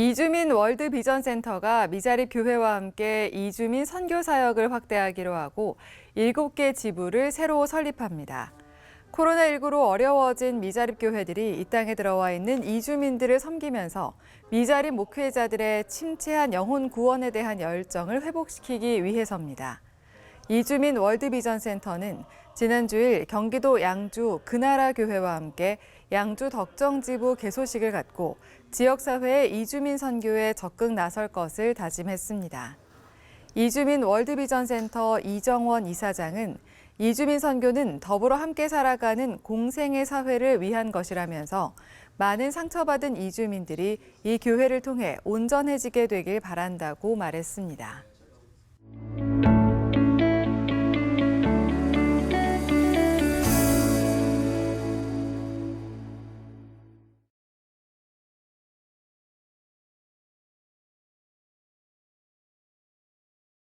이주민 월드 비전 센터가 미자립 교회와 함께 이주민 선교 사역을 확대하기로 하고 7개 지부를 새로 설립합니다. 코로나19로 어려워진 미자립 교회들이 이 땅에 들어와 있는 이주민들을 섬기면서 미자립 목회자들의 침체한 영혼 구원에 대한 열정을 회복시키기 위해서입니다. 이주민 월드비전 센터는 지난 주일 경기도 양주 그나라 교회와 함께 양주 덕정지부 개소식을 갖고 지역사회의 이주민 선교에 적극 나설 것을 다짐했습니다. 이주민 월드비전 센터 이정원 이사장은 이주민 선교는 더불어 함께 살아가는 공생의 사회를 위한 것이라면서 많은 상처받은 이주민들이 이 교회를 통해 온전해지게 되길 바란다고 말했습니다.